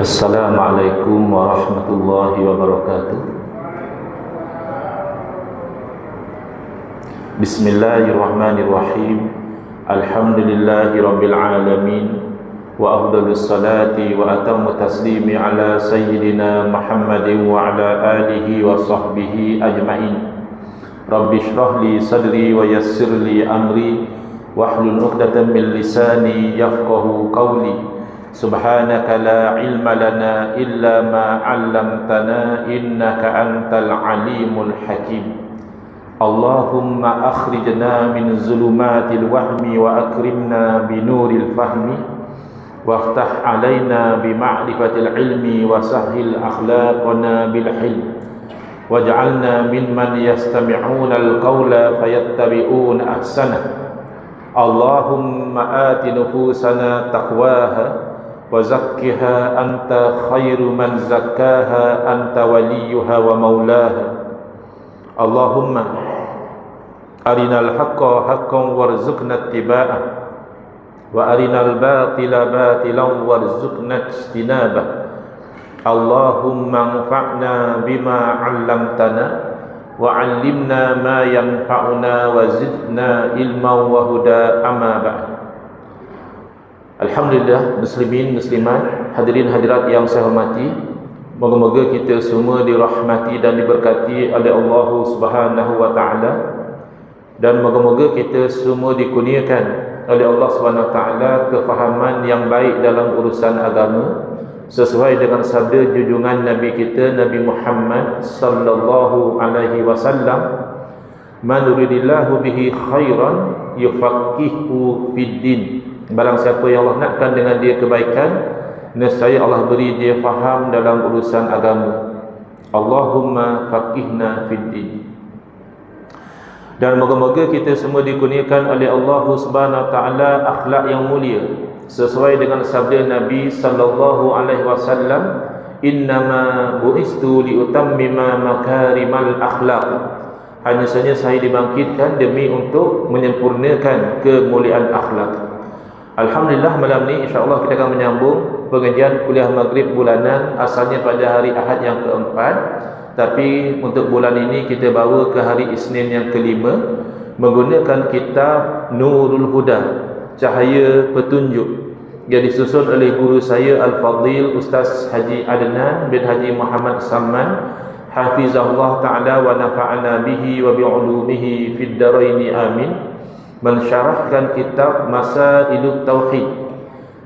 Assalamualaikum warahmatullahi wabarakatuh Bismillahirrahmanirrahim Alhamdulillahi rabbil alamin Wa afdalus salati wa atamu taslimi ala sayyidina Muhammadin wa ala alihi wa sahbihi ajma'in Rabbi shrah li sadri wa yassir li amri Wahlul uqdatan min lisani yafqahu qawli سبحانك لا علم لنا إلا ما علمتنا إنك أنت العليم الحكيم اللهم أخرجنا من ظلمات الوهم وأكرمنا بنور الفهم وافتح علينا بمعرفة العلم وسهل أخلاقنا بالحلم واجعلنا ممن يستمعون القول فيتبعون أحسنه اللهم آت نفوسنا تقواها وزكها أنت خير من زكاها أنت وليها ومولاها. اللهم أرنا الحق حقا وارزقنا اتباعه وأرنا الباطل باطلا وارزقنا اجتنابه. اللهم انفعنا بما علمتنا وعلمنا ما ينفعنا وزدنا علما وهدى أما بعد. Alhamdulillah muslimin muslimat hadirin hadirat yang saya hormati moga-moga kita semua dirahmati dan diberkati oleh Allah Subhanahu wa taala. Dan moga-moga kita semua dikurniakan oleh Allah Subhanahu wa taala kefahaman yang baik dalam urusan agama sesuai dengan sabda junjungan Nabi kita Nabi Muhammad sallallahu alaihi wasallam man yuridillahu bihi khairan yufaqihu fid din Barang siapa yang Allah nakkan dengan dia kebaikan Nescaya Allah beri dia faham dalam urusan agama. Allahumma faqihna fid din. Dan moga-moga kita semua dikurniakan oleh Allah Subhanahu taala akhlak yang mulia sesuai dengan sabda Nabi sallallahu alaihi wasallam innama buistu liutammima makarimal akhlak hanya saja saya dibangkitkan demi untuk menyempurnakan kemuliaan akhlak Alhamdulillah malam ni insyaAllah kita akan menyambung pengajian kuliah maghrib bulanan asalnya pada hari Ahad yang keempat. Tapi untuk bulan ini kita bawa ke hari Isnin yang kelima menggunakan kitab Nurul Huda Cahaya Petunjuk. Yang disusun oleh guru saya Al-Fadhil Ustaz Haji Adnan bin Haji Muhammad Samman Hafizahullah Ta'ala wa nafa'ana bihi wa bi'ulumihi fid daraini amin mensyarahkan kitab Masa Ilmu Tauhid.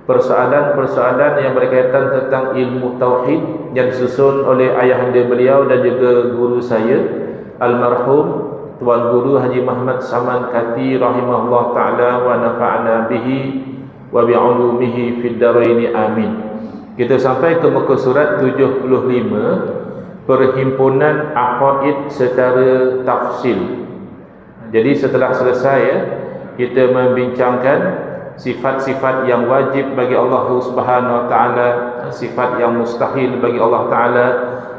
Persoalan-persoalan yang berkaitan tentang ilmu tauhid yang disusun oleh ayahanda beliau dan juga guru saya almarhum tuan guru Haji Muhammad Saman Kati rahimahullah taala wa nafa'ana bihi wa bi'ulumihi fid dharain amin. Kita sampai ke muka surat 75 perhimpunan aqaid secara tafsil. Jadi setelah selesai ya kita membincangkan sifat-sifat yang wajib bagi Allah Subhanahu wa taala, sifat yang mustahil bagi Allah taala,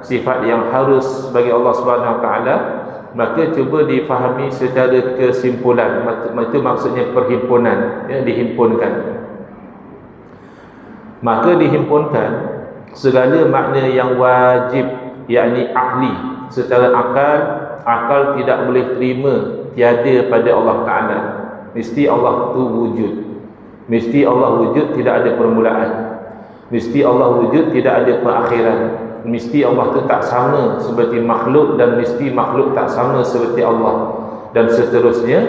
sifat yang harus bagi Allah Subhanahu wa taala, maka cuba difahami secara kesimpulan. Itu maksudnya perhimpunan, ya, dihimpunkan. Maka dihimpunkan segala makna yang wajib yakni ahli secara akal akal tidak boleh terima tiada pada Allah taala Mesti Allah tu wujud. Mesti Allah wujud tidak ada permulaan. Mesti Allah wujud tidak ada perakhiran. Mesti Allah tu tak sama seperti makhluk Dan mesti makhluk tak sama seperti Allah. Dan seterusnya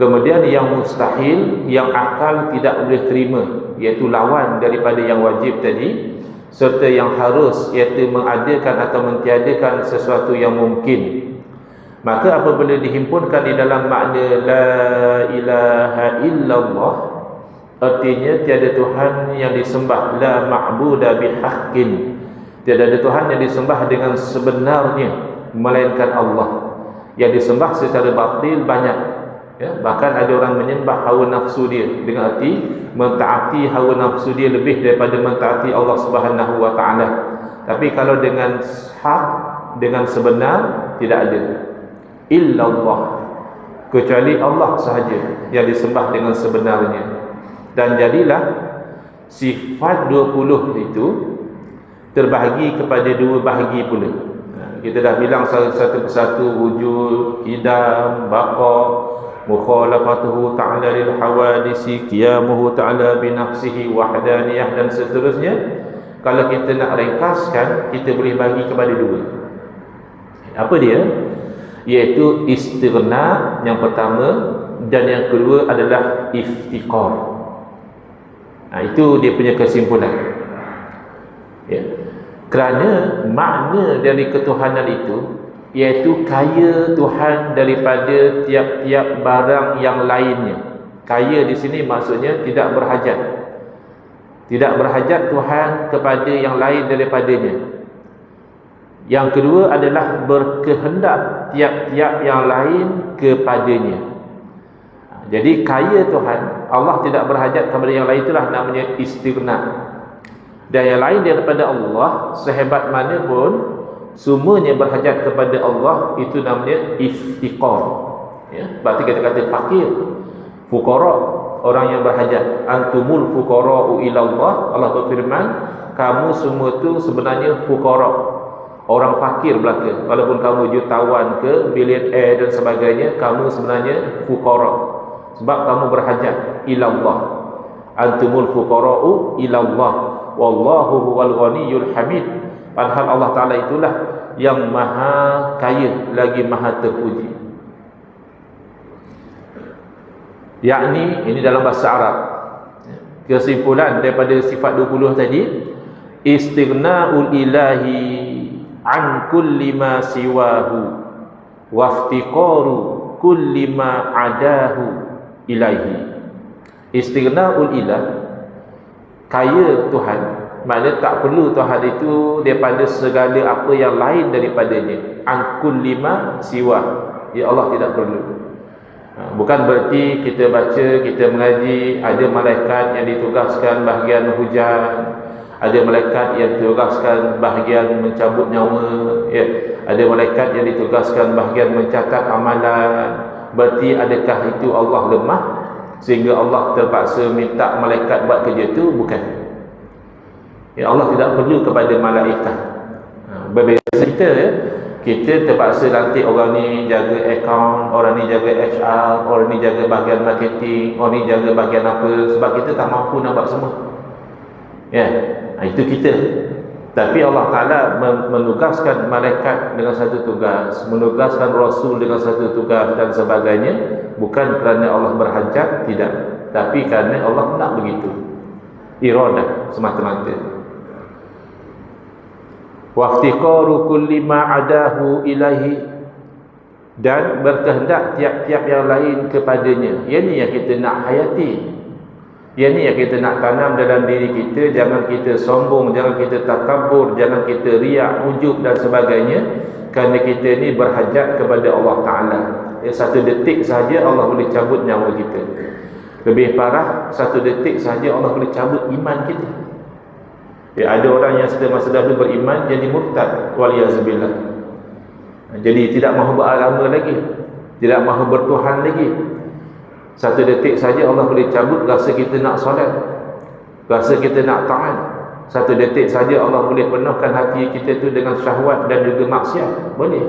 Kemudian yang mustahil Yang akal tidak boleh terima Iaitu lawan daripada yang wajib tadi Serta yang harus Iaitu mengadakan atau mentiadakan Sesuatu yang mungkin Maka apabila dihimpunkan di dalam makna La ilaha illallah Artinya tiada Tuhan yang disembah La ma'buda bihaqqin. Tiada ada Tuhan yang disembah dengan sebenarnya Melainkan Allah. Yang disembah secara batil banyak ya, Bahkan ada orang menyembah hawa nafsu dia Dengan arti Mentaati hawa nafsu dia lebih daripada mentaati Allah subhanahu wa ta'ala. Tapi kalau dengan hak Dengan sebenar Tidak ada illallah. Kecuali Allah sahaja yang disembah dengan sebenarnya. Dan jadilah sifat 20 itu terbahagi kepada dua bahagi pula. Ha, kita dah bilang satu persatu wujud idam baqa mukhalafatuhu ta'ala lil hawadisi qiyamuhu ta'ala bi nafsihi wahdaniyah dan seterusnya. Kalau kita nak ringkaskan kita boleh bagi kepada dua. Apa dia iaitu istirna yang pertama dan yang kedua adalah iftiqar. Ha, itu dia punya kesimpulan. Ya. kerana makna dari ketuhanan itu iaitu kaya Tuhan daripada tiap-tiap barang yang lainnya. Kaya di sini maksudnya tidak berhajat. Tidak berhajat Tuhan kepada yang lain daripadanya yang kedua adalah berkehendak tiap-tiap yang lain kepadanya. Jadi kaya Tuhan Allah tidak berhajat kepada yang lain itulah namanya istighna dan yang lain daripada Allah sehebat mana pun semuanya berhajat kepada Allah itu namanya iftiqar ya berarti kita kata fakir fukara orang yang berhajat. Antumul fuqara'u ila Allah Allah berfirman kamu semua tu sebenarnya fukara orang fakir belaka. Walaupun kamu jutawan ke billionaire dan sebagainya kamu sebenarnya fukara. Sebab kamu berhajat ilallah. Antumul fuqara'u ilallah. Wallahu huwal ghaniyyul hamid. Padahal Allah taala itulah yang maha kaya lagi maha terpuji. Yakni ini dalam bahasa Arab. Kesimpulan daripada sifat 20 tadi istighna'ul ilahi an kulli ma siwahu waftiqaru kulli ma adahu ilahi istighna'ul ilah kaya Tuhan maknanya tak perlu Tuhan itu daripada segala apa yang lain daripadanya. Angkul lima siwa ya Allah tidak perlu. Ha, bukan berarti kita baca kita mengaji ada malaikat yang ditugaskan bahagian hujan ada malaikat yang ditugaskan bahagian mencabut nyawa ya. Ada malaikat yang ditugaskan bahagian mencatat amalan. Berarti adakah itu Allah lemah sehingga Allah terpaksa minta malaikat buat kerja itu bukan. Ya Allah tidak perlu kepada malaikat. Ha, berbeza kita ya. Kita terpaksa nanti orang ni jaga account, orang ni jaga HR, orang ni jaga bahagian marketing, orang ni jaga bahagian apa. Sebab kita tak mampu nak buat semua. Ya, ha, itu kita. Tapi Allah Ta'ala menugaskan malaikat dengan satu tugas Menugaskan Rasul dengan satu tugas dan sebagainya Bukan kerana Allah berhajat, tidak. Tapi kerana Allah nak begitu. Iradah semata-mata. Waftiqaru kulli ma'adahu ilahi Dan berkehendak tiap-tiap yang lain kepadanya. Ini yang kita nak hayati yang ni yang kita nak tanam dalam diri kita Jangan kita sombong, jangan kita takabur Jangan kita riak, ujub dan sebagainya. Kerana kita ni berhajat kepada Allah Ta'ala. Satu detik sahaja Allah boleh cabut nyawa kita. Lebih parah, satu detik sahaja Allah boleh cabut iman kita. Ya, Ada orang yang sedang masa dahulu beriman Jadi murtad, waliyazubillah. Jadi tidak mahu beragama lagi. Tidak mahu bertuhan lagi satu detik saja Allah boleh cabut rasa kita nak solat. Rasa kita nak taat. Satu detik saja Allah boleh penuhkan hati kita tu dengan syahwat dan juga maksiat. Boleh.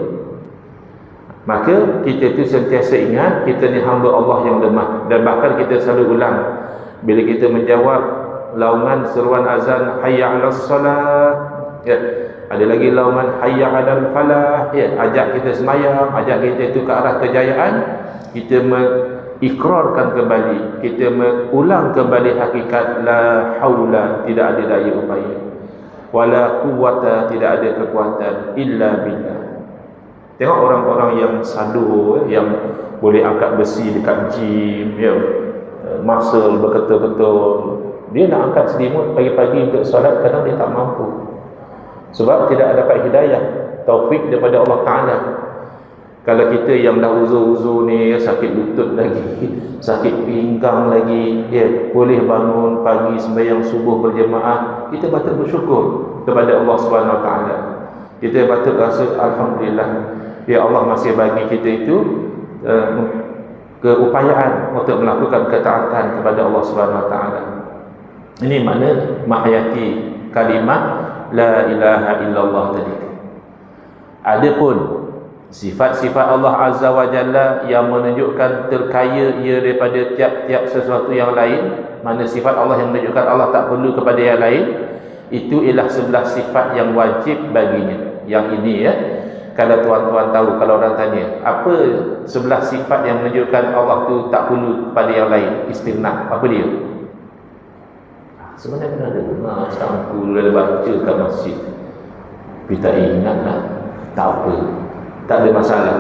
Maka kita tu sentiasa ingat kita ni hamba Allah yang lemah dan bahkan kita selalu ulang bila kita menjawab laungan seruan azan hayya 'alas salat ya ada lagi laungan hayya 'alal falah ya ajak kita semayang ajak kita itu ke arah kejayaan kita ikrarkan kembali. Kita mengulang kembali hakikat la haula tidak ada daya upaya. Wala quwwata tidak ada kekuatan illa billah. Tengok orang-orang yang sadu yang boleh angkat besi dekat gym ya. Muscle berketul-ketul. Dia nak angkat selimut pagi-pagi untuk solat kadang dia tak mampu. Sebab tidak dapat hidayah taufik daripada Allah Taala kalau kita yang dah uzur-uzur ni sakit lutut lagi, sakit pinggang lagi, ya, boleh bangun pagi sembahyang subuh berjemaah, kita patut bersyukur kepada Allah Taala. Kita patut rasa alhamdulillah ya Allah masih bagi kita itu uh, keupayaan untuk melakukan ketaatan kepada Allah Taala. Ini makna menghayati kalimah la ilaha illallah tadi adapun sifat-sifat Allah Azza wa Jalla yang menunjukkan terkaya ia daripada tiap-tiap sesuatu yang lain. Mana sifat Allah yang menunjukkan Allah tak perlu kepada yang lain. Itu ialah sebelah sifat yang wajib baginya. Yang ini ya. Kalau tuan-tuan tahu kalau orang tanya apa sebelah sifat yang menunjukkan Allah tu tak perlu kepada yang lain? Istighna apa dia? Ah, sebenarnya pernah ada sampu dulu ada baca kat masjid. Kita ingat lah tak apa tak ada masalah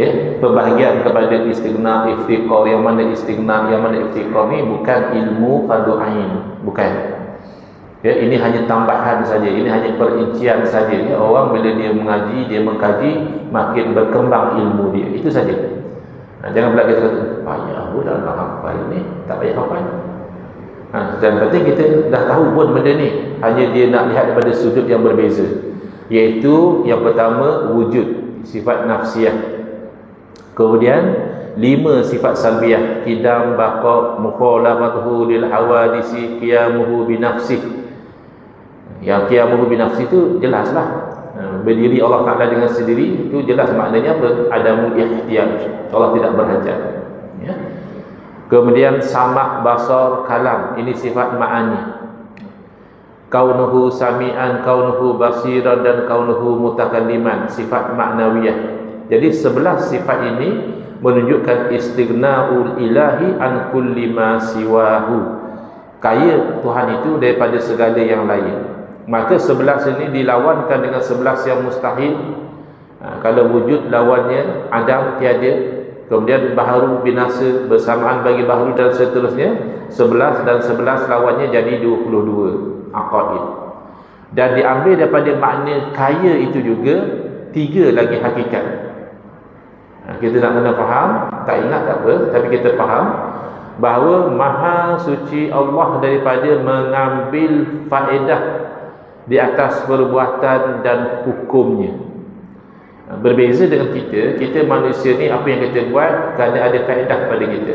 ya pembahagian kepada istighna iftiqar yang mana istighna yang mana iftiqar ni bukan ilmu fardu ain bukan Ya, ini hanya tambahan saja, ini hanya perincian saja. Ya, orang bila dia mengaji, dia mengkaji, makin berkembang ilmu dia. Itu saja. Nah, jangan pula kita kata, payah pun dah nak hafal ni, tak payah hafal. Nah, dan penting kita dah tahu pun benda ni. Hanya dia nak lihat daripada sudut yang berbeza. Iaitu yang pertama, wujud. Sifat nafsiyah. Kemudian, lima sifat salbiah. Kidam, baqa, mukhalafatuhu lil hawadisi, qiyamuhu binafsih yang qiyamuhu binafsi itu jelaslah ha, berdiri Allah Ta'ala dengan sendiri itu jelas maknanya apa? adamu ihtiyaj Allah tidak berhajat ya. kemudian samak basar kalam ini sifat ma'ani kaunuhu sami'an kaunuhu basiran dan kaunuhu mutakalliman sifat maknawiyah. Jadi sebelah sifat ini menunjukkan istighna'ul ilahi an kulli ma siwahu. Kaya Tuhan itu daripada segala yang lain. Maka sebelah sini dilawankan dengan sebelah yang mustahil. Ha, kalau wujud lawannya Adam tiada kemudian baharu binasa bersamaan bagi baharu dan seterusnya sebelas dan sebelas lawannya jadi 22 aqaid. Dan diambil daripada makna kaya itu juga tiga lagi hakikat. Ha, kita nak kena faham tak ingat tak apa tapi kita faham bahawa maha suci Allah daripada mengambil faedah di atas perbuatan dan hukumnya. Ha, berbeza dengan kita kita manusia ni apa yang kita buat kerana ada faedah pada kita.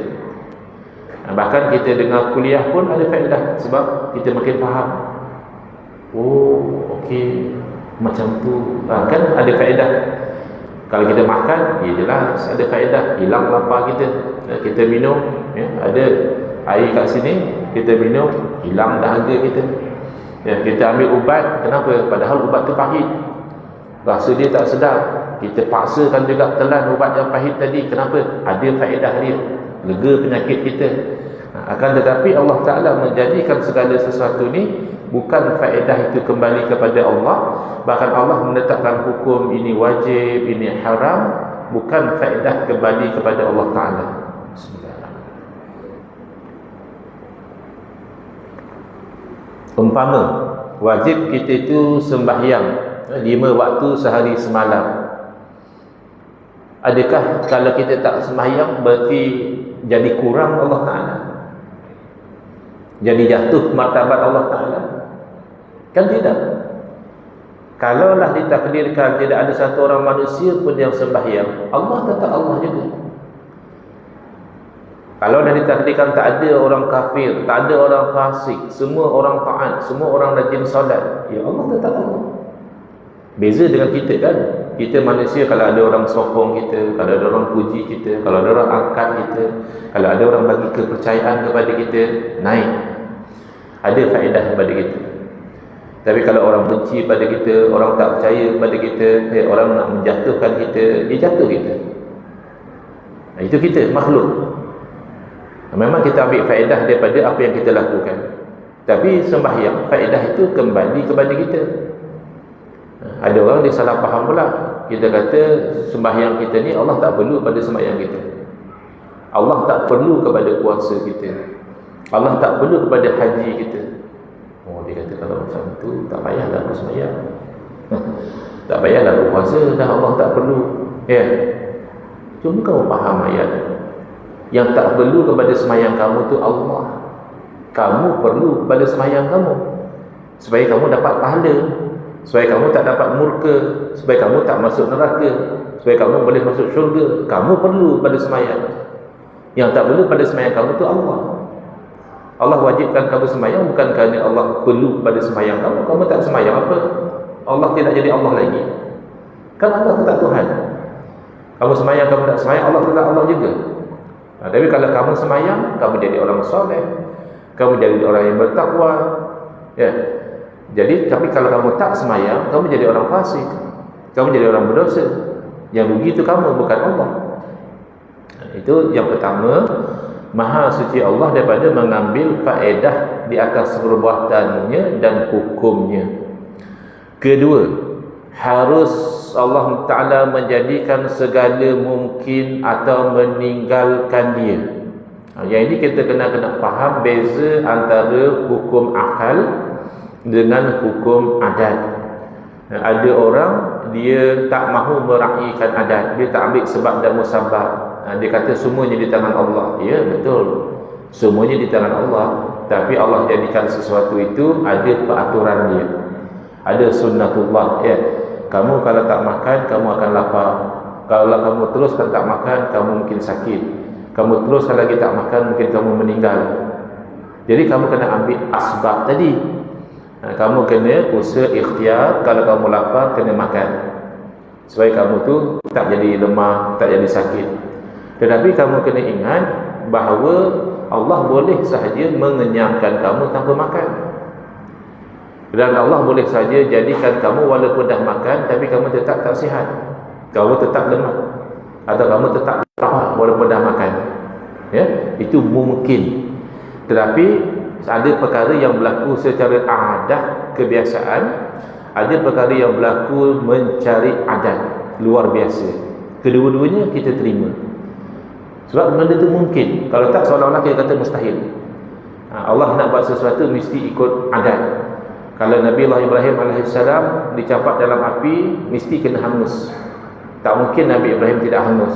Ha, bahkan kita dengar kuliah pun ada faedah sebab kita makin faham oh ok macam tu ha, kan ada faedah kalau kita makan ya jelas ada faedah hilang lapar kita kita minum ya, ada air kat sini kita minum hilang dahaga kita Ya, kita ambil ubat, kenapa? Padahal ubat tu pahit. Rasa dia tak sedap. Kita paksakan juga telan ubat yang pahit tadi. Kenapa? Ada faedah dia. Lega penyakit kita. Ha, akan tetapi Allah Ta'ala menjadikan segala sesuatu ni bukan faedah itu kembali kepada Allah. Bahkan Allah menetapkan hukum ini wajib, ini haram. Bukan faedah kembali kepada Allah Ta'ala. umpama wajib kita itu sembahyang lima waktu sehari semalam adakah kalau kita tak sembahyang berarti jadi kurang Allah Ta'ala jadi jatuh martabat Allah Ta'ala kan tidak kalaulah ditakdirkan tidak ada satu orang manusia pun yang sembahyang Allah tetap Allah juga kalau dah ditakdirkan tak ada orang kafir, tak ada orang fasik, semua orang taat, semua orang rajin solat, ya Allah tetap Allah. Beza dengan kita kan? Kita manusia kalau ada orang sokong kita, kalau ada orang puji kita, kalau ada orang angkat kita, kalau ada orang bagi kepercayaan kepada kita, naik. Ada faedah kepada kita. Tapi kalau orang benci pada kita, orang tak percaya kepada kita, eh, orang nak menjatuhkan kita, dia jatuh kita. Nah, itu kita, makhluk. Memang kita ambil faedah daripada apa yang kita lakukan. Tapi sembahyang, faedah itu kembali kepada kita. Ada orang dia salah faham pula. Kita kata sembahyang kita ni Allah tak perlu pada sembahyang kita. Allah tak perlu kepada puasa kita. Allah tak perlu kepada haji kita. Oh dia kata kalau macam tu tak payahlah aku sembahyang. tak payahlah aku puasa dah Allah tak perlu. Ya. Yeah. Cuma kau faham ayat yang tak perlu kepada semayang kamu tu Allah kamu perlu kepada semayang kamu supaya kamu dapat pahala supaya kamu tak dapat murka supaya kamu tak masuk neraka supaya kamu boleh masuk syurga kamu perlu pada semayang yang tak perlu pada semayang kamu tu Allah Allah wajibkan kamu semayang bukan kerana Allah perlu pada semayang kamu. Kamu tak semayang apa? Allah tidak jadi Allah lagi. Kan Allah tetap Tuhan. Kamu semayang kamu tak semayang Allah tetap Allah juga. Nah, tapi kalau kamu semayang kamu jadi orang soleh. Kamu jadi orang yang bertakwa. Ya. Jadi tapi kalau kamu tak semayang kamu jadi orang fasik. Kamu jadi orang berdosa. Yang begitu kamu bukan Allah. Itu yang pertama Maha suci Allah daripada mengambil faedah di atas perbuatannya dan hukumnya. Kedua harus Allah Ta'ala menjadikan segala mungkin atau meninggalkan dia. Ha, yang ini kita kena kena faham beza antara hukum akal dengan hukum adat. Ha, ada orang dia tak mahu meraihkan adat. Dia tak ambil sebab dan musabab ha, dia kata semuanya di tangan Allah. Ya betul. Semuanya di tangan Allah. Tapi Allah jadikan sesuatu itu ada peraturan dia. Ada sunnatullah. Ya kamu kalau tak makan kamu akan lapar. Kalau kamu teruskan tak makan kamu mungkin sakit. Kamu teruskan lagi tak makan mungkin kamu meninggal. Jadi kamu kena ambil asbab tadi. Ha, kamu kena usaha ikhtiar. Kalau kamu lapar kena makan. Supaya kamu tu tak jadi lemah tak jadi sakit tetapi kamu kena ingat bahawa Allah boleh sahaja mengenyangkan kamu tanpa makan. Dan Allah boleh saja jadikan kamu walaupun dah makan tapi kamu tetap tak sihat. Kamu tetap lemah. Atau kamu tetap lapar walaupun dah makan. Ya itu mungkin. Tetapi ada perkara yang berlaku secara adat kebiasaan ada perkara yang berlaku mencari adat luar biasa. Kedua-duanya kita terima sebab benda itu mungkin. Kalau tak seolah-olah kita kata mustahil. Ha, Allah nak buat sesuatu mesti ikut adat kalau Nabi Allah Ibrahim AS dicapak dalam api mesti kena hangus. Tak mungkin Nabi Ibrahim tidak hangus.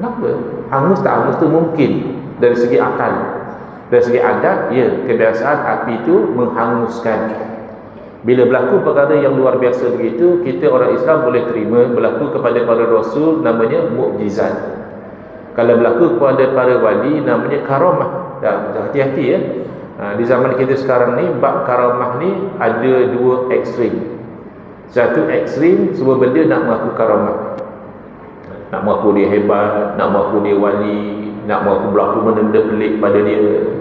Kenapa? hangus tak hangus itu mungkin. Dari segi akal. Dari segi adat, ya, kebiasaan api itu menghanguskan. Bila berlaku perkara yang luar biasa begitu, kita orang Islam boleh terima berlaku kepada para rasul namanya mukjizat. Kalau berlaku kepada para wali namanya karamah. Dah, hati-hati ya. Ha, di zaman kita sekarang ni, bab karamah ni ada dua ekstrim. Satu ekstrim, semua benda nak mengaku karamah. Nak mengaku dia hebat, nak mengaku dia wali, nak mau berlaku benda-benda pelik pada dia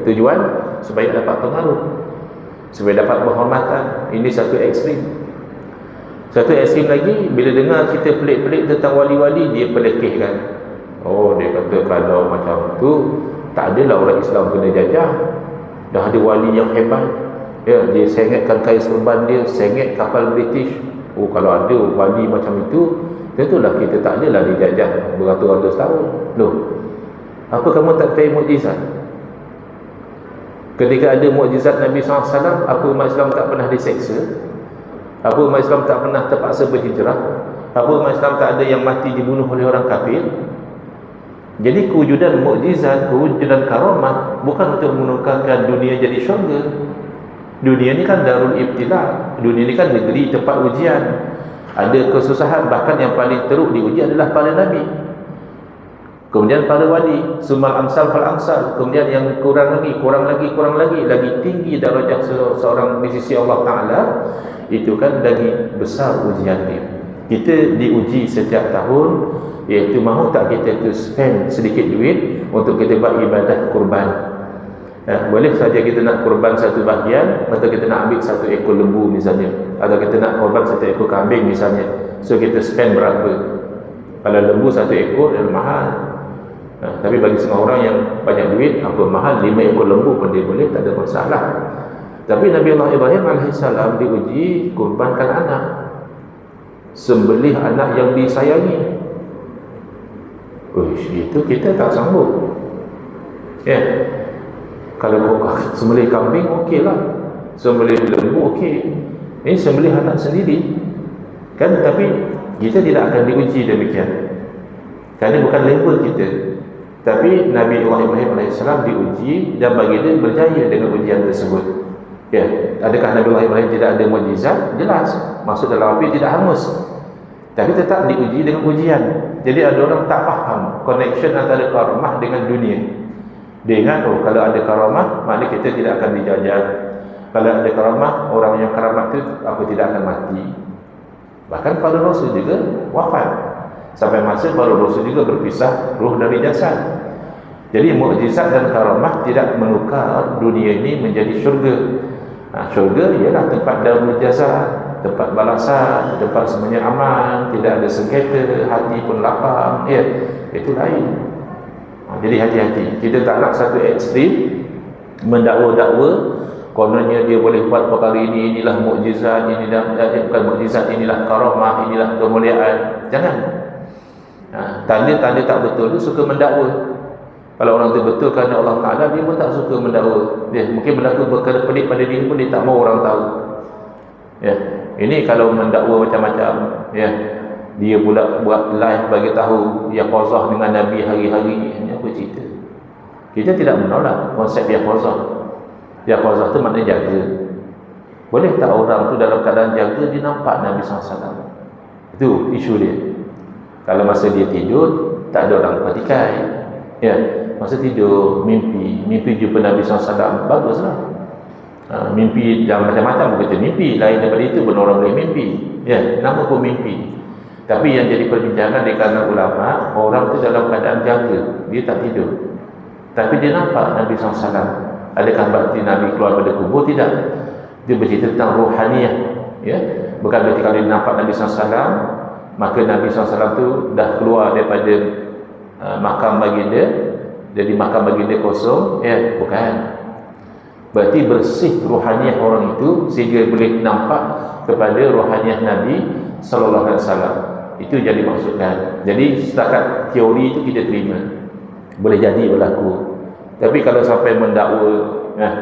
tujuan supaya dapat pengaruh supaya dapat berhormatan ini satu ekstrim satu ekstrim lagi bila dengar cerita pelik-pelik tentang wali-wali dia pelekehkan oh dia kata kalau macam tu tak adalah orang Islam kena jajah dah ada wali yang hebat ya dia sengatkan kain serban dia sengat kapal British oh kalau ada wali macam itu tentulah kita tak adalah dijajah beratus-ratus tahun loh apa kamu tak percaya mukjizat? Ketika ada mukjizat Nabi SAW, apa umat Islam tak pernah diseksa? Apa umat Islam tak pernah terpaksa berhijrah? Apa umat Islam tak ada yang mati dibunuh oleh orang kafir? Jadi kewujudan mukjizat, kewujudan karamah bukan untuk menukarkan dunia jadi syurga. Dunia ni kan darul ibtila. Dunia ni kan negeri tempat ujian. Ada kesusahan bahkan yang paling teruk diuji adalah para nabi. Kemudian para wali, sumal amsal fal amsal. Kemudian yang kurang lagi, kurang lagi, kurang lagi, lagi tinggi darajah seorang di sisi Allah Taala, itu kan lagi besar ujian dia. Kita diuji setiap tahun, iaitu mahu tak kita tu spend sedikit duit untuk kita buat ibadah kurban. Ya, boleh saja kita nak kurban satu bahagian atau kita nak ambil satu ekor lembu misalnya atau kita nak kurban satu ekor kambing misalnya so kita spend berapa kalau lembu satu ekor yang mahal Nah, tapi bagi semua orang yang banyak duit, apa mahal, lima ekor lembu pun dia boleh, tak ada masalah. Tapi Nabi Allah Ibrahim AS diuji kurbankan anak. Sembelih anak yang disayangi. Uish, itu kita tak sanggup. Ya. Yeah. Kalau sembelih kambing, okey lah. Sembelih lembu, okey. Ini sembelih anak sendiri. Kan, tapi kita tidak akan diuji demikian. Kerana bukan level kita. Tapi Nabi Ibrahim AS diuji dan bagi dia berjaya dengan ujian tersebut. Ya, adakah Nabi Ibrahim tidak ada mujizat? Jelas, masuk dalam api tidak hangus. Tapi tetap diuji dengan ujian. Jadi ada orang tak faham connection antara karamah dengan dunia. dia ingat oh kalau ada karamah maknanya kita tidak akan dijajah. Kalau ada karamah orang yang karamat itu aku tidak akan mati. Bahkan para rasul juga wafat. Sampai masa para rasul juga berpisah ruh dari jasad. Jadi mukjizat dan karamah tidak menukar dunia ini menjadi syurga. Nah, syurga ialah tempat daun jazah tempat balasan, tempat semuanya aman, tidak ada sengketa, hati pun lapang, ya, itu lain. Ha, jadi hati-hati. Kita tak nak satu ekstrim mendakwa-dakwa kononnya dia boleh buat perkara ini, inilah mukjizat, inilah eh, bukan mukjizat, inilah karamah, inilah kemuliaan. Jangan. Ha, tanda-tanda tak betul tu suka mendakwa. Kalau orang tu betul kerana Allah Ta'ala, dia pun tak suka mendakwa. Dia mungkin berlaku perkara pelik pada dia pun dia tak mau orang tahu. Ya. Ini kalau mendakwa macam-macam, ya. Dia pula buat live bagi tahu dia qazah dengan Nabi hari-hari. Ini apa cerita? Kita tidak menolak konsep dia qazah. Dia qazah tu maknanya jaga. Boleh tak orang tu dalam keadaan jaga dia nampak Nabi SAW? Itu isu dia. Kalau masa dia tidur, tak ada orang perhatikan. Ya, masa tidur, mimpi, mimpi jumpa Nabi SAW, baguslah. Ha, mimpi yang macam-macam begitu mimpi. Lain daripada itu pun orang boleh mimpi. Ya nama pun mimpi. Tapi yang jadi perbincangan di kalangan ulama orang tu dalam keadaan jaga. Dia tak tidur. Tapi dia nampak Nabi SAW adakah berarti Nabi keluar dari kubur? Tidak. Dia bercerita tentang rohaniah ya bukan berarti kalau dia nampak Nabi SAW maka Nabi SAW tu dah keluar daripada uh, makam baginda. Jadi makam baginda kosong. Ya bukan Berarti bersih rohaniah orang itu sehingga boleh nampak kepada rohaniah Nabi sallallahu alaihi wasallam. Itu jadi maksudkan. Jadi setakat teori itu kita terima. Boleh jadi berlaku. Tapi kalau sampai mendakwa eh,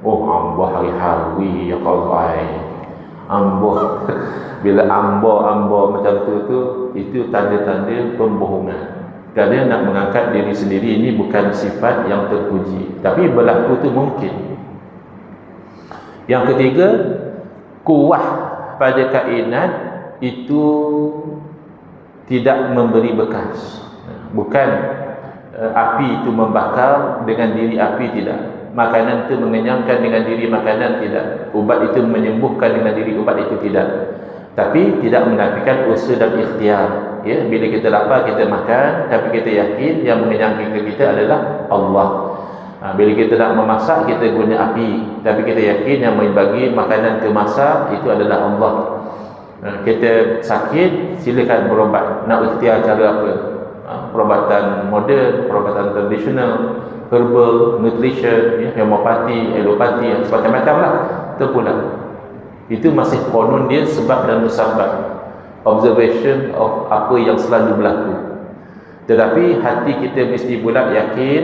oh ambo hari-hari ya qalai. Ambo bila ambo ambo macam tu tu itu tanda-tanda pembohongan. Kerana nak mengangkat diri sendiri ini bukan sifat yang terpuji. Tapi berlaku tu mungkin. Yang ketiga, kuah pada kainat itu tidak memberi bekas. Bukan uh, api itu membakar dengan diri api tidak. Makanan itu mengenyangkan dengan diri makanan tidak. Ubat itu menyembuhkan dengan diri ubat itu tidak. Tapi tidak menafikan usaha dan ikhtiar. Ya, bila kita lapar kita makan, tapi kita yakin yang mengenyangkan kita adalah Allah. Ha, bila kita nak memasak, kita guna api. Tapi kita yakin yang membagi makanan ke masak, itu adalah Allah. Ha, kita sakit, silakan berobat. Nak ikhtiar cara apa? Ha, perubatan moden, perubatan tradisional, herbal, nutrition, ya, elopati, macam-macam lah. Itu pula. Itu masih konon dia sebab dan musabab. Observation of apa yang selalu berlaku. Tetapi hati kita mesti bulat yakin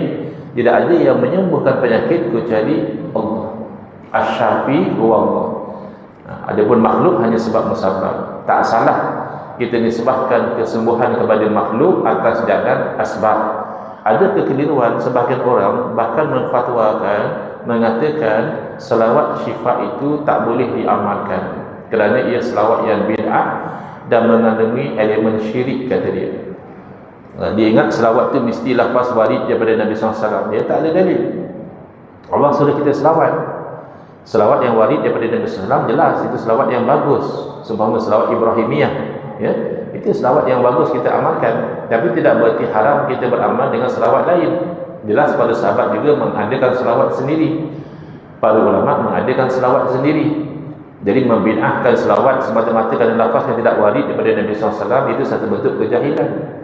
tidak ada yang menyembuhkan penyakit kecuali Allah. Asy-Syafi huwa Allah. Ha, pun makhluk hanya sebab musabab. Tak salah kita nisbahkan kesembuhan kepada makhluk atas jalan asbab. Ada kekeliruan sebahagian orang bahkan menfatwakan mengatakan selawat syifa itu tak boleh diamalkan kerana ia selawat yang bid'ah dan mengandungi elemen syirik kata dia. Dia ingat selawat tu mesti lafaz warid daripada Nabi SAW dia tak ada dalil. Allah suruh kita selawat. Selawat yang warid daripada Nabi SAW jelas. Itu selawat yang bagus. Seumpama selawat Ibrahimiyah ya. Itu selawat yang bagus kita amalkan. Tapi tidak berarti haram kita beramal dengan selawat lain. Jelas pada sahabat juga mengadakan selawat sendiri. Para ulama mengadakan selawat sendiri. Jadi membinahkan selawat semata-mata kerana lafaz yang tidak warid daripada Nabi SAW itu satu bentuk kejahilan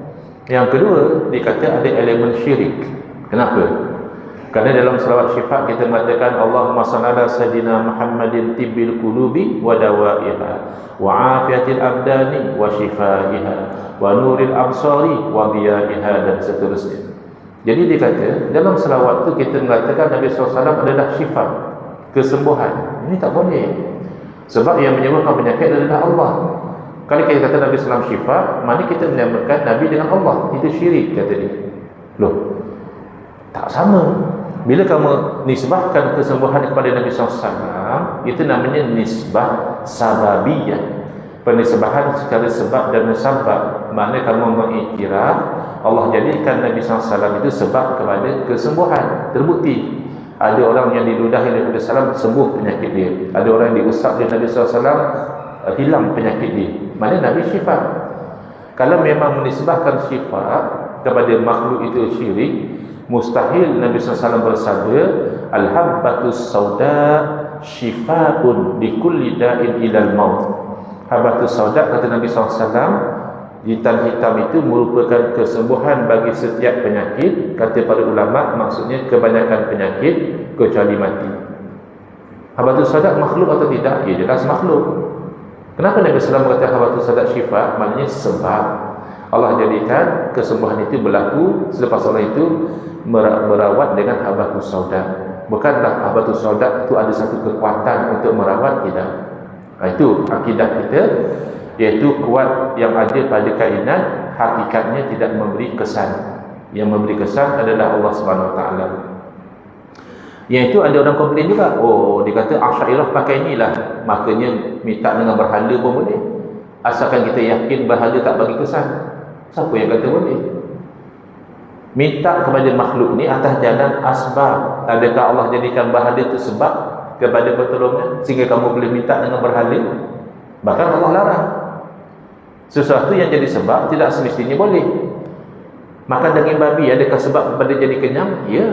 yang kedua, dikata ada elemen syirik. Kenapa? Kerana dalam selawat syifa kita mengatakan Allahumma salli sayyidina Muhammadin tibbil qulubi wa dawaiha wa afiyatil abdani wa shifaiha wa nuril absari wa diyaiha dan seterusnya. Jadi dikata dalam selawat tu kita mengatakan Nabi SAW adalah syifa, kesembuhan. Ini tak boleh. Sebab yang menyembuhkan penyakit adalah Allah. Kalau kita kata Nabi Sallam syifa, mana kita menyamakan Nabi dengan Allah? Itu syirik kata dia. Loh, tak sama. Bila kamu nisbahkan kesembuhan kepada Nabi SAW, itu namanya nisbah sababiyah. Penisbahan secara sebab dan musabab. Maknanya kamu mengiktiraf Allah jadikan Nabi SAW itu sebab kepada kesembuhan terbukti ada orang yang diludahi oleh Nabi SAW sembuh penyakit dia ada orang yang diusap oleh Nabi SAW hilang penyakit dia mana Nabi syifa. Kalau memang menisbahkan syifa kepada makhluk itu syirik mustahil Nabi SAW bersabda Al-habbatus sauda syifaun di kulli da'in ilal maut. Habbatus sauda kata Nabi SAW hitam hitam itu merupakan kesembuhan bagi setiap penyakit kata para ulama maksudnya kebanyakan penyakit kecuali mati. Habatus sadak makhluk atau tidak? Ya jelas makhluk kenapa Nabi SAW kata habatus sadak syifa? Maknanya sebab Allah jadikan kesembuhan itu berlaku selepas Allah itu merawat dengan habatus saudak bukanlah habatus saudak itu ada satu kekuatan untuk merawat tidak nah, itu akidah kita iaitu kuat yang ada pada kainat hakikatnya tidak memberi kesan. Yang memberi kesan adalah Allah Subhanahu Wa Taala yang itu ada orang komplain juga. Oh dia kata Asyairah pakai inilah makanya minta dengan berhala pun boleh. Asalkan kita yakin berhala tak bagi kesan siapa yang kata boleh? Minta kepada makhluk ni atas jalan asbab. Adakah Allah jadikan berhala itu sebab kepada pertolongan sehingga kamu boleh minta dengan berhala? Bahkan Allah larang. Sesuatu yang jadi sebab tidak semestinya boleh. Makan daging babi adakah sebab kepada jadi kenyang? Ya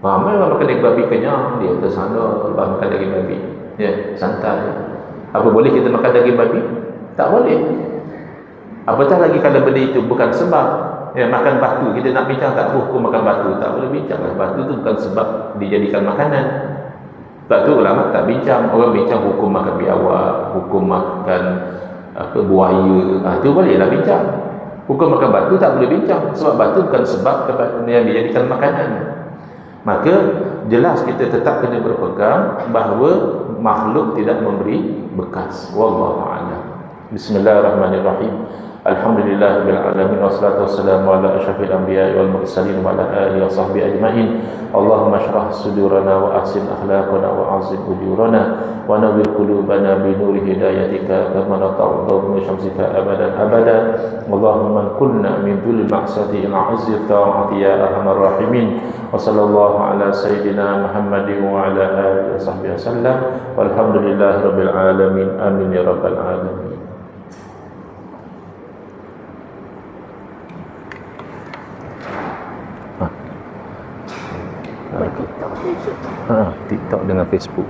ramai orang makan daging babi kenyang dia tersandar lepas makan daging babi. Ya santai. Apa boleh kita makan daging babi? Tak boleh. Apatah lagi kalau benda itu bukan sebab ya makan batu kita nak bincang tak hukum makan batu. Tak boleh bincang lah. Batu tu bukan sebab dijadikan makanan. Sebab tu ulama tak bincang. Orang bincang hukum makan biawak hukum makan apa buaya. Ha, itu bolehlah bincang. Hukum makan batu tak boleh bincang. Sebab batu bukan sebab yang dijadikan makanan maka jelas kita tetap kena berpegang bahawa makhluk tidak memberi bekas. Wallahu a'lam. Bismillahirrahmanirrahim Alhamdulillah bil alamin wassalatu wassalamu ala asyrafil anbiya'i wal mursalin wa ala alihi wa sahbihi ajma'in. Allahumma shrah sudurana wa ahsin akhlaqana wa azim ujurana wa nawwir qulubana bi nuri hidayatika kama nata'udhu min syamsika abadan abada. Allahumma kunna min dhul ma'sati ila azzi ta'ati ya arhamar rahimin. Wa sallallahu ala sayyidina Muhammadin wa ala alihi wa sahbihi wasallam. Walhamdulillahi rabbil alamin. Amin ya rabbal alamin. Ha, TikTok dengan Facebook.